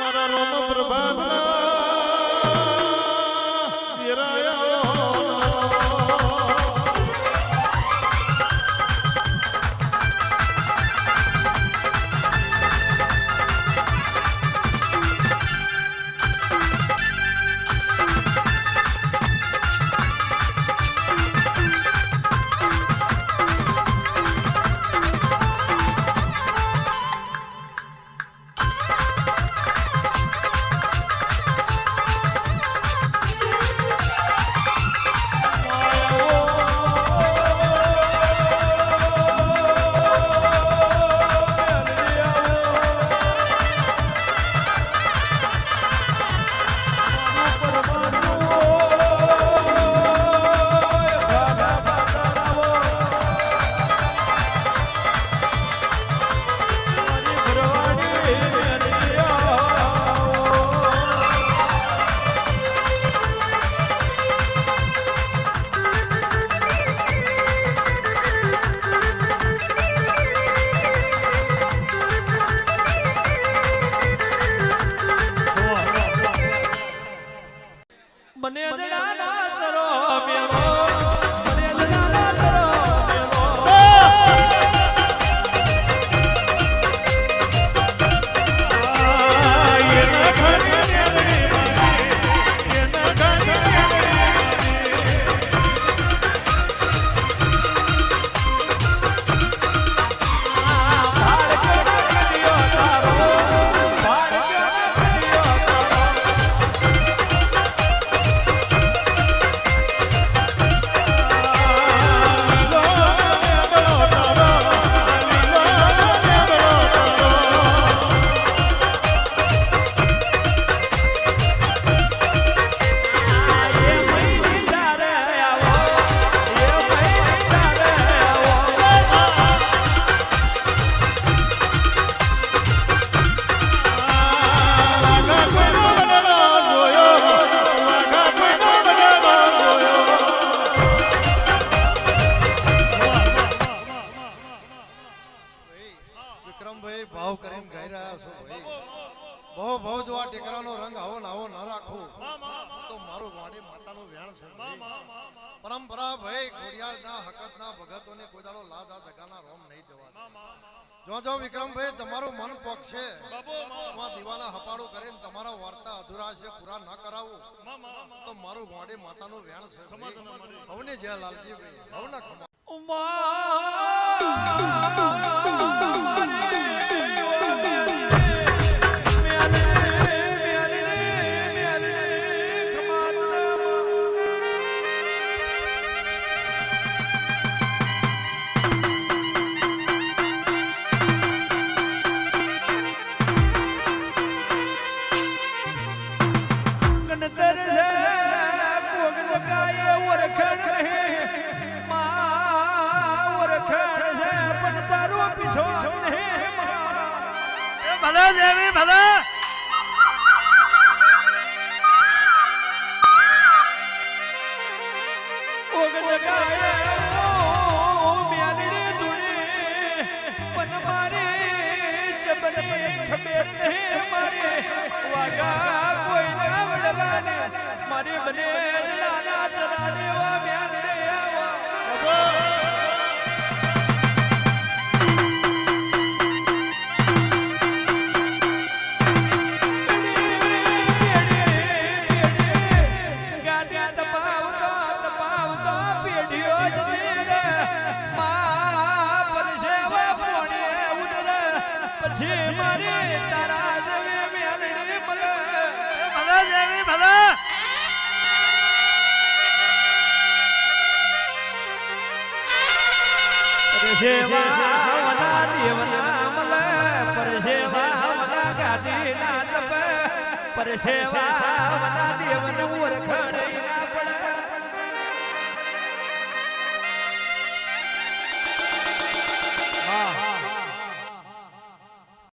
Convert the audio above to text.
મારા રોમ પ્રભાના વિક્રમભાઈ ભાવ કરીને ગાઈ રહ્યા છો ભાઈ. બહુ બહુ જો આ ટેકરાનો રંગ આવો ને આવો ન રાખો. તો મારું વાડી માતાનું વેણ છે. પરંપરા ભાઈ ખોડિયારના હકતના ભગતોને કોઈ દાડો લાદ આ દગાના રોમ નહીં જવા જો જો વિક્રમભાઈ, તમારું મન પક્ષે માં દિવાલા હપાડું કરીને તમારા વાર્તા અધૂરા છે, પૂરા ન કરાવો. તો મારું ગોંડે માતાનું વેણ છે. હવને જય લાલજી ભાઈ. હવના ખમા. મારી બને લાલા ચરા દેવા આવા ગાડી તપાવતો તપાવતો પરસેવા વના દેવના ઓળખાણ